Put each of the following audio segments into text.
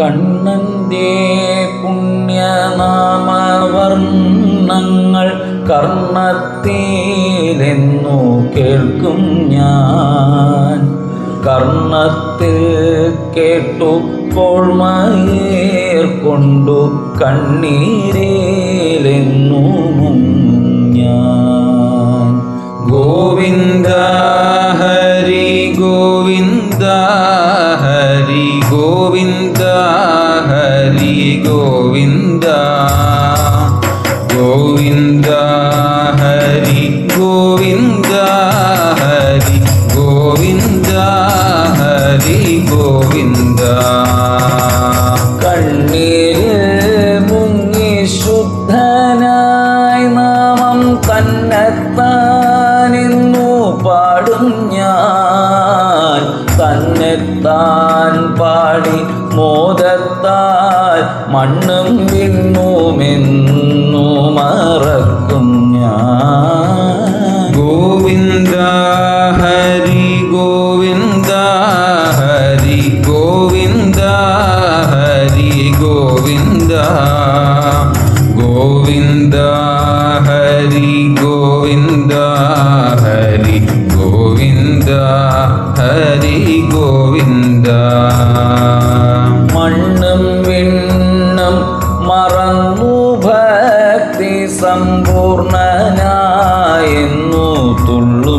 കണ്ണന്റെ പുണ്യനാമവർണങ്ങൾ കർണത്തിലെന്നു കേൾക്കും ഞാൻ. കർണത്തിൽ കേട്ടു കോൾമയേർ കൊണ്ടു കണ്ണീരേലെന്നു ഞാൻ. ഗോവിന്ദ ഗോവിന്ദ. കണ്ണീരിൽ മുങ്ങി ശുദ്ധനായി നാമം തന്നെത്താനിന്നു പാടും ഞാൻ. തന്നെത്താൻ പാടി മോദത്താൽ മണ്ണും വിണ്ണുമെന്നു മറക്കും ഞാൻ. ഗോവിന്ദ.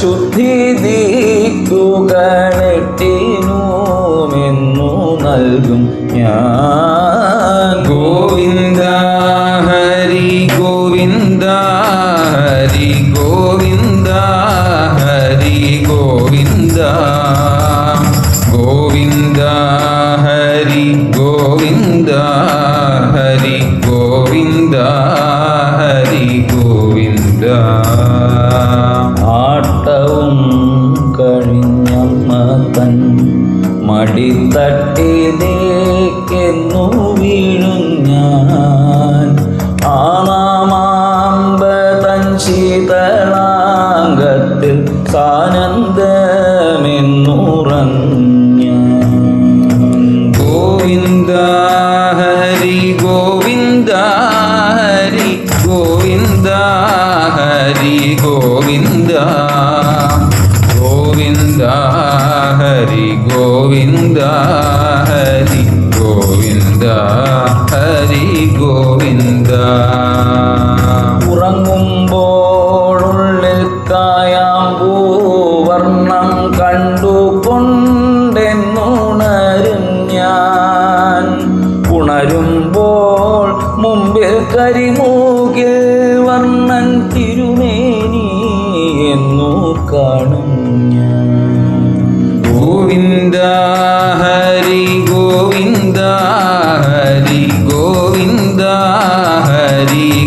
ശുദ്ധി ദിക്കുകളെട്ടിനുമെന്നു നൽകും ഞാൻ. ഗോവിന്ദ ഹരി ഗോവിന്ദ ഹരി ഗോവിന്ദ ഹരി ഗോവിന്ദ. ഗോവിന്ദ ഹരി ഗോവിന്ദ മടിത്തട്ടിലേക്കെന്നു വീഴും ഞാൻ ആനാമാമ്പ തൻ ശീതളാംഗത്തിൽ സാനന്ദമെന്നുറഞ്ഞ ഗോവിന്ദ ഹരി ഗോവിന്ദ ഹരി ഗോവിന്ദ ഹരി ഗോവിന്ദ ഗോവിന്ദ ഹരി ഗോവിന്ദ ഹരി ഗോവിന്ദ. ഉറങ്ങുമ്പോഴുള്ളിൽ കായാമ്പൂവർണം കണ്ടുകൊണ്ടെന്നുണരും ഞാൻ ഉണരുമ്പോൾ മുമ്പിൽ കരിമൂകിൽ വർണൻ തിരുമേനി എന്നു കാണും.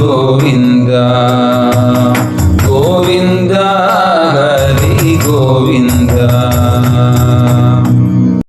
గోవిందా.